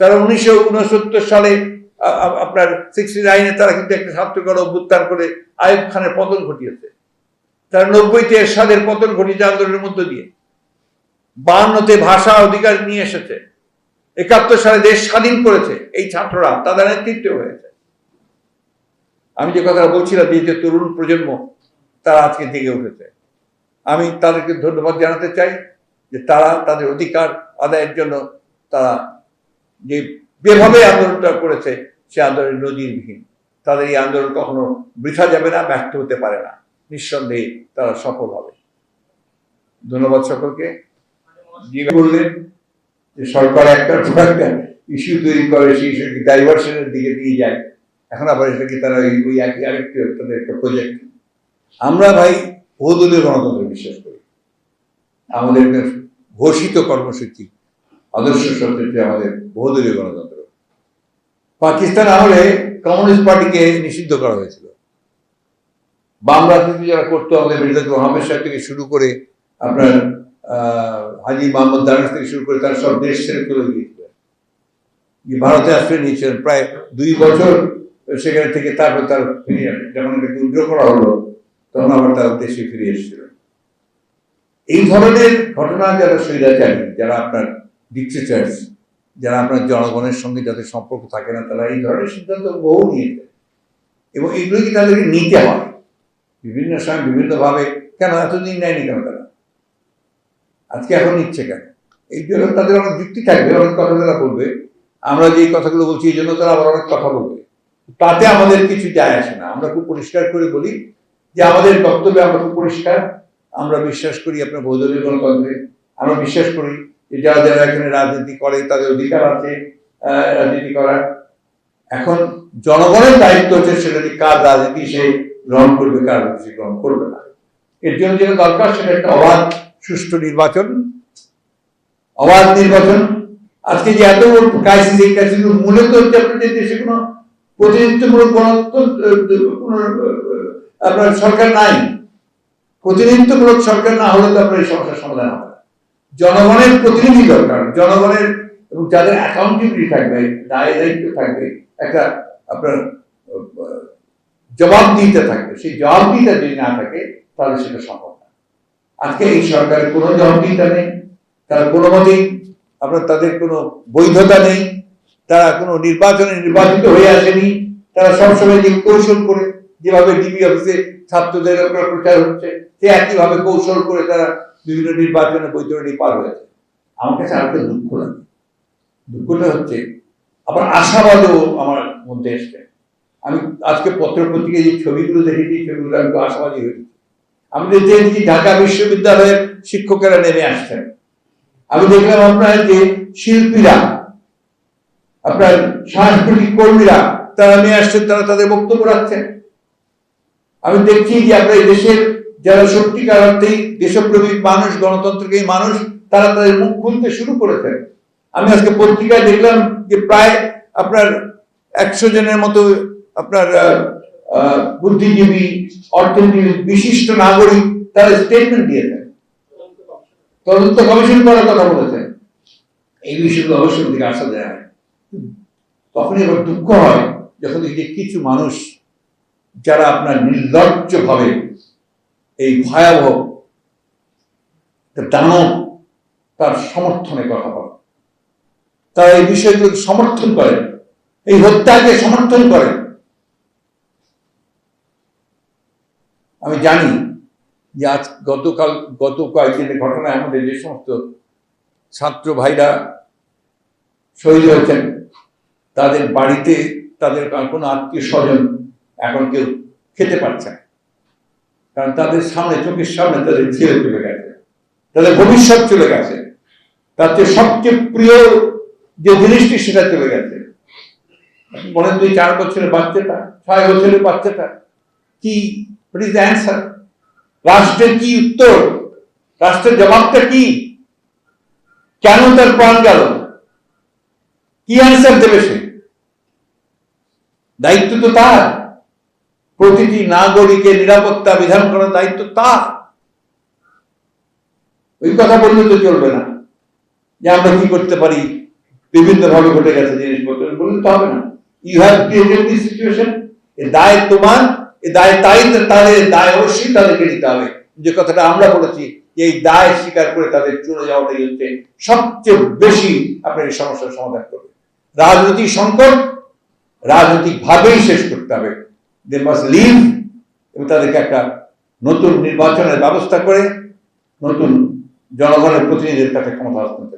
তারা উনিশশো উনসত্তর সালে আপনার সিক্সটি নাইনে তারা কিন্তু একটা ছাত্রগণ অভ্যুত্থান করে আয়ুব খানের পতন ঘটিয়েছে। তারা নব্বইতে এরশাদের পতন ঘটিয়েছে আন্দোলনের মধ্য দিয়ে। বাহান্নতে ভাষা অধিকার নিয়ে এসেছে। একাত্তর সালে দেশ স্বাধীন করেছে এই ছাত্ররা, তাদের নেতৃত্বে হয়েছে। আমি যে কথাটা বলছিলাম যে তরুণ প্রজন্ম তারা আজকে জেগে উঠেছে। আমি তাদেরকে ধন্যবাদ জানাতে চাই যে তারা তাদের অধিকার আদায়ের জন্য তারা যে যেভাবে আন্দোলনটা করেছে, সে আন্দোলন নজিরবিহীন। তাদের এই আন্দোলন কখনো বৃথা যাবে না, ব্যর্থ হতে পারে না। নিঃসন্দেহে তারা সফল হবে। ধন্যবাদ সকলকে। বললেন যে সরকার একটার পর একটা ইস্যু তৈরি করে, সেই ইস্যুকে ডাইভার্সনের দিকে নিয়ে যায়। এখন আবার এটাকে তারা ওই একই আরেকটি তাদের একটা প্রজেক্ট আমরা ভাই বহুদলীয় গণতন্ত্রে বিশ্বাস করি। আমাদের একটা ঘোষিত কর্মসূচি। আদর্শ সত্যি আমাদের বহুদলীয় গণতন্ত্র। পাকিস্তান আমলে কমিউনিস্ট পার্টিকে নিষিদ্ধ করা হয়েছিল। বাম রাজনীতি যারা করতো, আমাদের মির্জা মোহাম্মদ সাহেব থেকে শুরু করে আপনার হাজি মোহাম্মদ দারাস থেকে শুরু করে তারা সব দেশ ছেড়ে চলে গিয়েছিলেন ভারতে আশ্রয় নিয়েছিলেন। প্রায় দুই বছর সেখানে থেকে তারপর তার ফিরে। যখন এটাকে উদ্র করা হলো, তখন আবার তার দেশে ফিরে এসেছিলেন এই ধরনের ঘটনা যারা স্বৈরাচারী, যারা আপনার ডিক্টেটার্স যারা আপনার জনগণের সঙ্গে যাদের সম্পর্ক থাকে না, তারা এই ধরনের সিদ্ধান্ত বহু নিয়েছে এবং এগুলো কি তাদেরকে নিতে হয়? বিভিন্ন সময় বিভিন্নভাবে, কেন এতদিন নেয়নি কেন তারা? আজকে এখন নিচ্ছে কেন? এই জন্য তাদের অনেক যুক্তি থাকবে, অনেক কথা তারা বলবে। আমরা যে কথাগুলো বলছি, এই জন্য তারা আবার অনেক কথা বলবে। তাতে আমাদের কিছু যায় আসে না। আমরা খুব পরিষ্কার করে বলি যে আমাদের বক্তব্যে আমরা খুব পরিষ্কার। আমরা বিশ্বাস করি আপনার বহুদলীয় গণতন্ত্রে আমরা বিশ্বাস করি যারা যারা এখানে রাজনীতি করে, তাদের অধিকার আছে রাজনীতি করার। এখন জনগণের দায়িত্ব হচ্ছে সেটা যে কার রাজনীতি সে গ্রহণ করবে, কার রাজনীতি গ্রহণ করবে না। এর জন্য যেটা দরকার সেটা একটা অবাধ, সুষ্ঠু নির্বাচন। অবাধ নির্বাচন। আজকে যে এত ক্রাইসিস এই ক্রাইসিস মূলত হচ্ছে আপনাদের দেশে কোনো প্রতিনিধিত্বমূলক গণতন্ত্র আপনার সরকার নাই। প্রতিনিধিত্বমূলক সরকার না হলে তো আপনার এই সমস্যার সমাধান হবে। জনগণের প্রতিনিধি দরকার। জনগণের এবং যাদের অ্যাকাউন্টেবিলিটি থাকবে, দায় দায়িত্ব থাকবে, একটা আপনার জবাবদিহিতা থাকবে। সেই জবাবদিহিতা যদি না থাকে, তাহলে সেটা সম্ভব না। আজকে এই সরকারের কোনো জবাবদিহিতা নেই। তারা কোনো মতেই আপনার তাদের কোনো বৈধতা নেই। তারা কোনো নির্বাচনে নির্বাচিত হয়ে আসেনি। তারা সবসময় যে কৌশল করে, যেভাবে ডিবি অফিসে ছাত্রদের প্রচার হচ্ছে সে একইভাবে কৌশল করে তারা বিভিন্ন নির্বাচনে বৈতরণী পার হয়েছে আমার কাছে আরেকটা দুঃখ লাগে। দুঃখটা হচ্ছে, আবার আশাবাদও আমার মধ্যে এসছে। আমি আজকে পত্র পত্রিকায় যে ছবিগুলো দেখেছি ছবিগুলো আমি আশাবাদী হয়েছি। আমি দেখেছি ঢাকা বিশ্ববিদ্যালয়ের শিক্ষকেরা নেমে আসছেন। আমি দেখলাম আপনার যে শিল্পীরা, আপনার সাংস্কৃতিক কর্মীরা, তারা নিয়ে আসছেন, তারা তাদের বক্তব্য রাখছেন। আমি দেখছি যে আমরা এই দেশের যারা সত্যিকার অর্থেই দেশপ্রেমিক মানুষ, গণতন্ত্রকে মানুষ, তারা তাদের মুখ খুলতে শুরু করেছেন আমি আজকে পত্রিকায় দেখলাম যে প্রায় আপনার একশো জনের মতো আপনার বুদ্ধিজীবী অর্থনীতিবিদ বিশিষ্ট নাগরিক তারা স্টেটমেন্ট দিয়েছেন তদন্ত কমিশন করার কথা বলেছেন এই বিষয়গুলো অবশ্যই দিকে আসা দেয় তখন এবার দুঃখ হয় যখন এই যে কিছু মানুষ যারা আপনার নির্লজ্জ ভাবে এই ভয়াবহ দানব তার সমর্থনে কথা বলে। তারা এই বিষয়গুলোকে সমর্থন করে, এই হত্যাকে সমর্থন করে। আমি জানি যে আজ গতকাল, গত কয়েকদিনের ঘটনায় আমাদের যে সমস্ত ছাত্র ভাইরা শহীদ হয়েছেন, তাদের বাড়িতে তাদের কোনো আত্মীয় স্বজন এখন কেউ খেতে পারছে না। কারণ তাদের সামনে, চোখের সামনে তাদের ছেলে চলে গেছে। তাদের ভবিষ্যৎ চলে গেছে। তার চেয়ে সবচেয়ে প্রিয় যে জিনিসটি সেটা চলে গেছে। বলেন দুই চার বছরের বাচ্চাটা, ছয় বছরের বাচ্চাটা, কি অ্যান্সার রাষ্ট্রের কি উত্তর? রাষ্ট্রের জবাবটা কি? কেন তার প্রাণ গেল? কি অ্যান্সার দেবে সে? দায়িত্ব তো তার। প্রতিটি নাগরিকের নিরাপত্তা বিধান করার দায়িত্ব তার। ওই কথা বললে তো চলবে না। যে আমরা কি করতে পারি? বিভিন্ন ভাবে ঘটে গেছে জিনিসপত্র। বললে তো হবে না। You have created this situation এ দায় তোমার, এ দায় তাই তাদের দায় অবশ্যই তাদেরকে নিতে হবে। যে কথাটা আমরা বলেছি এই দায় স্বীকার করে তাদের চলে যাওয়াটাই হচ্ছে সবচেয়ে বেশি আপনার এই সমস্যার সমাধান করবে। রাজনৈতিক সংকট রাজনৈতিক ভাবেই শেষ করতে হবে। দে মাস্ট লিভ এবং তাদেরকে একটা নতুন নির্বাচনের ব্যবস্থা করে নতুন জনগণের প্রতিনিধিদের কাছে ক্ষমতা হস্তান্তর